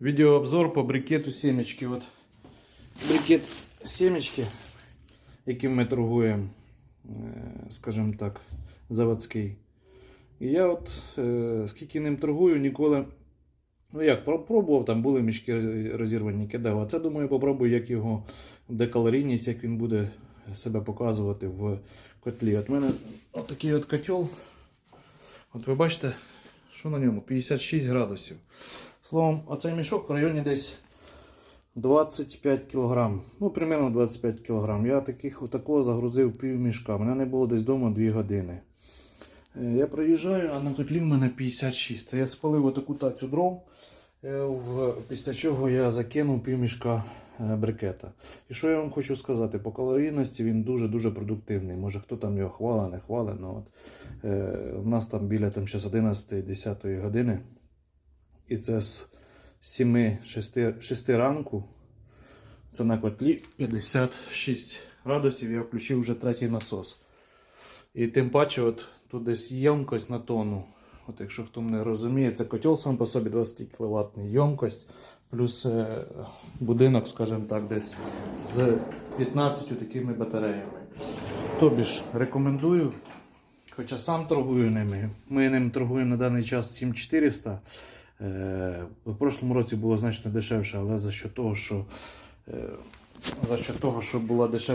Відеообзор по брикету сімечки. От брикет сімечки, яким ми торгуємо, е, скажімо так, заводський. І я от е, скільки ним торгую, ніколи. Ну як, пробував, там були мішки розірвані, кидав. А це думаю, попробую, як його декалорійність, як він буде себе показувати в котлі. От в мене отакий от котел. От ви бачите, що на ньому? 56 градусів. Словом, оцей мішок в районі десь 25 кг. Ну, примерно 25 кг. Я таких, отакого загрузив пів мішка. Мене не було десь вдома 2 години. Е, Я проїжджаю, а на котлі в мене 56. Це я спалив отаку тацю дров, е, після чого я закинув пів мішка е, брикета. І що я вам хочу сказати? По калорійності він дуже-дуже продуктивний. Може хто там його хвала, не хвала. Ну, от, е, у нас там біля там, 11-10 години. І це з 7-6 ранку. Це на котлі 56 градусів. Я включив вже третій насос. І тим паче, от тут десь ємкость на тонну. От якщо хто не розуміє, це котел сам по собі 20 кВт ємкость, плюс е, будинок, скажімо так, десь з 15 такими батареями. Тобі ж рекомендую, хоча сам торгую ними. Ми ним торгуємо на даний час 7400. Е, в прошлому році було значно дешевше, але за що того, що, е, за що того, що була дешевша.